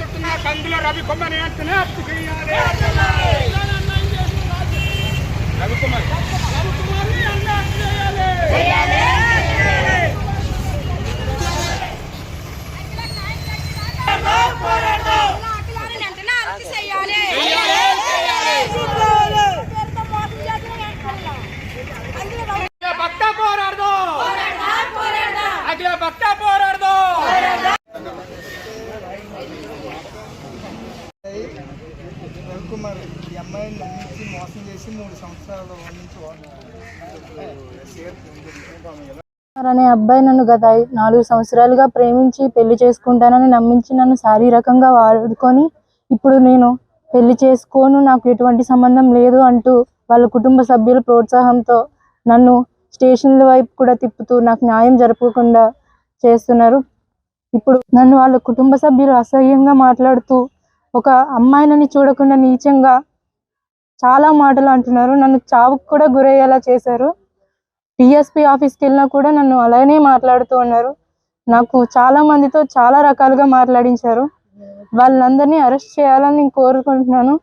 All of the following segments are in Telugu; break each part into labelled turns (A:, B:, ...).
A: చేస్తున్న కందుల రవికుమార్ వెంటనే అరెస్ట్ చేయాలి రవికుమార్.
B: అఖిలాని
C: ఈ అమ్మాయిని నమ్మించి మోసం చేసి మూడు సంవత్సరాలు నుంచి
D: అనే అబ్బాయి నన్ను గత నాలుగు సంవత్సరాలుగా ప్రేమించి పెళ్ళి చేసుకుంటానని నమ్మించి నన్ను శారీరకంగా వాడుకొని ఇప్పుడు నేను పెళ్ళి చేసుకోను నాకు ఎటువంటి సంబంధం లేదు అంటూ వాళ్ళ కుటుంబ సభ్యుల ప్రోత్సాహంతో నన్ను స్టేషన్ల వైపు కూడా తిప్పుతూ నాకు న్యాయం జరపకుండా చేస్తున్నారు. ఇప్పుడు నన్ను వాళ్ళ కుటుంబ సభ్యులు అసహ్యంగా మాట్లాడుతూ ఒక అమ్మాయినని చూడకుండా నీచంగా చాలా మాటలు అంటున్నారు. నన్ను చావుకు కూడా గురయ్యేలా చేశారు. డిఎస్పీ ఆఫీస్కి వెళ్ళినా కూడా నన్ను అలానే మాట్లాడుతూ ఉన్నారు. నాకు చాలా మందితో చాలా రకాలుగా మాట్లాడించారు. వాళ్ళందరినీ అరెస్ట్ చేయాలని నేను కోరుకుంటున్నాను.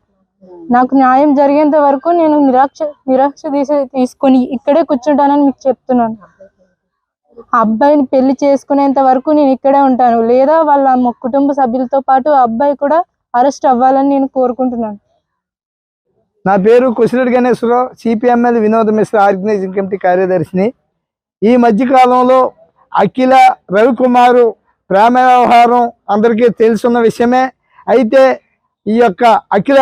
D: నాకు న్యాయం జరిగేంత వరకు నేను నిరాక్ష నిరాక్ష తీసే తీసుకొని ఇక్కడే కూర్చుంటానని మీకు చెప్తున్నాను. ఆ అబ్బాయిని పెళ్ళి చేసుకునేంత వరకు నేను ఇక్కడే ఉంటాను. లేదా వాళ్ళ కుటుంబ సభ్యులతో పాటు ఆ అబ్బాయి కూడా అరెస్ట్ అవ్వాలని నేను కోరుకుంటున్నాను.
C: నా పేరు కుసిరెడ్డి గణేశ్వరరావు సిపిఎంఎల్ వినోద మిశ్ర ఆర్గనైజింగ్ కమిటీ కార్యదర్శిని. ఈ మధ్యకాలంలో అఖిల రవికుమారు ప్రేమ వ్యవహారం అందరికీ తెలుసున్న విషయమే. అయితే ఈ యొక్క అఖిల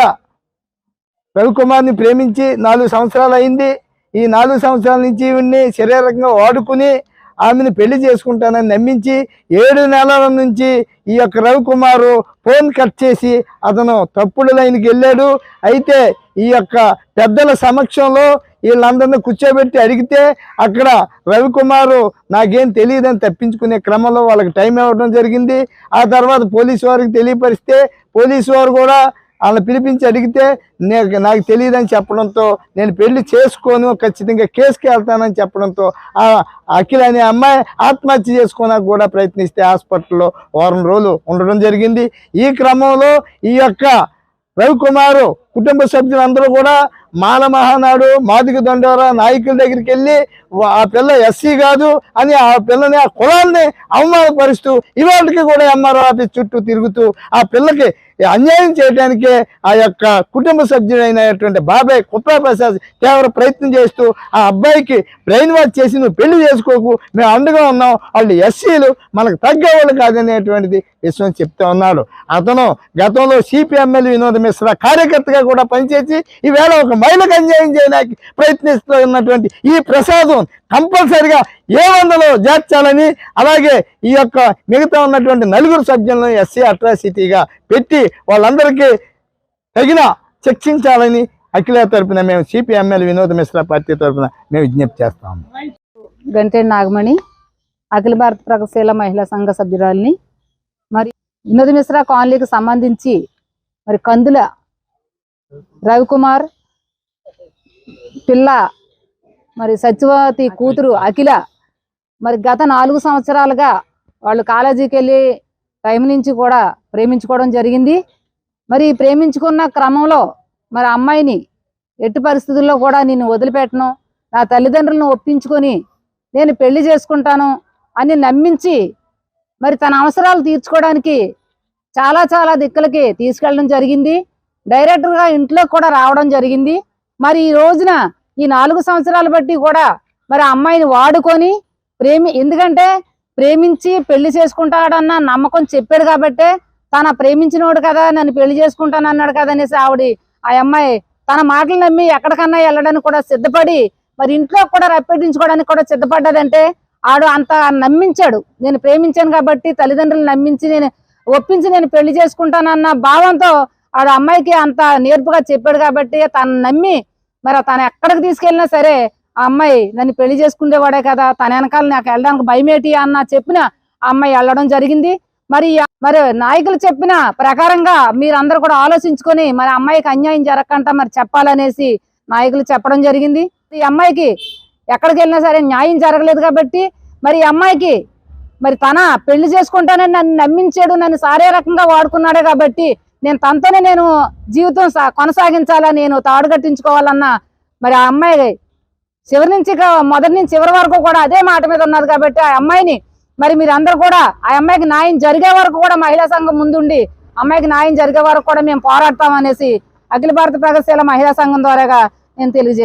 C: రవికుమార్ని ప్రేమించి నాలుగు సంవత్సరాలు అయింది. ఈ నాలుగు సంవత్సరాల నుంచి ఈవిడ్ని శరీరకంగా వాడుకుని ఆమెను పెళ్ళి చేసుకుంటానని నమ్మించి ఏడు నెలల నుంచి ఈ యొక్క రవికుమారు ఫోన్ కట్ చేసి అతను తప్పుడు లైన్కి వెళ్ళాడు. అయితే ఈ యొక్క పెద్దల సమక్షంలో వీళ్ళందరినీ కూర్చోబెట్టి అడిగితే అక్కడ రవికుమారు నాకేం తెలియదని తప్పించుకునే క్రమంలో వాళ్ళకి టైం ఇవ్వడం జరిగింది. ఆ తర్వాత పోలీసు వారికి తెలియపరిస్తే పోలీసు వారు కూడా వాళ్ళని పిలిపించి అడిగితే నేను నాకు తెలియదని చెప్పడంతో నేను పెళ్ళి చేసుకోను ఖచ్చితంగా కేసుకి వెళ్తానని చెప్పడంతో అఖిల అనే అమ్మాయి ఆత్మహత్య చేసుకోవడానికి కూడా ప్రయత్నిస్తే హాస్పిటల్లో వారం రోజులు ఉండడం జరిగింది. ఈ క్రమంలో ఈ యొక్క రవికుమారు కుటుంబ సభ్యులందరూ కూడా మాల మహానాడు మాదిక దండోర నాయకుల దగ్గరికి వెళ్ళి ఆ పిల్ల ఎస్సీ కాదు అని ఆ పిల్లని ఆ కులాన్ని అవమానపరుస్తూ ఇవాళకి కూడా ఎంఆర్ఓ ఆఫీస్ చుట్టూ తిరుగుతూ ఆ పిల్లకి అన్యాయం చేయడానికే ఆ యొక్క కుటుంబ సభ్యుడైనటువంటి బాబాయ్ కుప్రా ప్రసాద్ తీవ్ర ప్రయత్నం చేస్తూ ఆ అబ్బాయికి బ్రెయిన్ వాష్ చేసి నువ్వు పెళ్ళి చేసుకోకు మేము అండగా ఉన్నాం వాళ్ళు ఎస్సీలు మనకు తగ్గేవాళ్ళు కాదనేటువంటిది విషయం చెప్తా ఉన్నాడు. అతను గతంలో సిపిఎంఎల్ వినోద మిశ్రా కార్యకర్తగా కూడా పనిచేసి ఈవేళ ఒక మహిళకు అన్యాయం చేయడానికి ప్రయత్నిస్తున్నటువంటి ఈ ప్రసాదం కంపల్సరిగా ఏ వందలో చేర్చాలని అలాగే ఈ యొక్క మిగతా ఉన్నటువంటి నలుగురు సభ్యులను ఎస్సీ అట్రాసిటీగా పెట్టి వాళ్ళందరికీ తగిన చర్చించాలని అఖిల తరపున మేము సిపిఎంఎల్ వినోద మిశ్రా పార్టీ తరపున మేము విజ్ఞప్తి చేస్తాము.
E: గంటే నాగమణి అఖిల భారత ప్రగతిశీల మహిళా సంఘ సభ్యురాలని మరి వినోద్ మిశ్రా కాలనీకి సంబంధించి మరి కందుల రవికుమార్ పిల్ల మరి సత్యవతి కూతురు అఖిల మరి గత నాలుగు సంవత్సరాలుగా వాళ్ళు కాలేజీకి వెళ్ళి టైం నుంచి కూడా ప్రేమించుకోవడం జరిగింది. మరి ప్రేమించుకున్న క్రమంలో మరి అమ్మాయిని ఎట్టి పరిస్థితుల్లో కూడా నేను వదిలిపెట్టను నా తల్లిదండ్రులను ఒప్పించుకొని నేను పెళ్ళి చేసుకుంటాను అని నమ్మించి మరి తన అవసరాలు తీర్చుకోవడానికి చాలా చాలా దిక్కులకి తీసుకెళ్ళడం జరిగింది. డైరెక్టర్గా ఇంట్లో కూడా రావడం జరిగింది. మరి ఈ రోజున ఈ నాలుగు సంవత్సరాలు బట్టి కూడా మరి అమ్మాయిని వాడుకొని ప్రేమి ఎందుకంటే ప్రేమించి పెళ్ళి చేసుకుంటాడన్న నమ్మకం చెప్పాడు కాబట్టే తన ప్రేమించినోడు కదా నన్ను పెళ్ళి చేసుకుంటాను అన్నాడు కదా అనేసి ఆవిడ ఆ అమ్మాయి తన మాటలు నమ్మి ఎక్కడికన్నా వెళ్ళడానికి కూడా సిద్ధపడి మరి ఇంట్లో కూడా రప్పెట్టించుకోవడానికి కూడా సిద్ధపడ్డదంటే ఆడు అంత నమ్మించాడు. నేను ప్రేమించాను కాబట్టి తల్లిదండ్రులు నమ్మించి నేను ఒప్పించి నేను పెళ్ళి చేసుకుంటానన్న భావంతో ఆడు అమ్మాయికి అంత నేర్పుగా చెప్పాడు కాబట్టి తను నమ్మి మరి తను ఎక్కడికి తీసుకెళ్ళినా సరే ఆ అమ్మాయి నన్ను పెళ్ళి చేసుకునేవాడే కదా తన వెనకాల నాకు వెళ్ళడానికి భయమేటి అన్న చెప్పిన ఆ అమ్మాయి వెళ్ళడం జరిగింది. మరి మరి నాయకులు చెప్పిన ప్రకారంగా మీరందరూ కూడా ఆలోచించుకొని మరి అమ్మాయికి అన్యాయం జరగకుండా మరి చెప్పాలనేసి నాయకులు చెప్పడం జరిగింది. ఈ అమ్మాయికి ఎక్కడికి వెళ్ళినా సరే న్యాయం జరగలేదు కాబట్టి మరి ఈ అమ్మాయికి మరి తన పెళ్ళి చేసుకుంటానని నన్ను నమ్మించాడు నన్ను శారీరకంగా వాడుకున్నాడే కాబట్టి నేను తనతోనే నేను జీవితం సా- కొనసాగించాలా నేను తాడు కట్టించుకోవాలన్నా మరి ఆ అమ్మాయి చివరి నుంచి మొదటి నుంచి చివరి వరకు కూడా అదే మాట మీద ఉన్నది కాబట్టి ఆ అమ్మాయిని మరి మీరు అందరు కూడా ఆ అమ్మాయికి న్యాయం జరిగే వరకు కూడా మహిళా సంఘం ముందుండి అమ్మాయికి న్యాయం జరిగే వరకు కూడా మేము పోరాడతాం అనేసి అఖిల భారత ప్రగతిశీల మహిళా సంఘం ద్వారాగా నేను తెలియజేస్తాను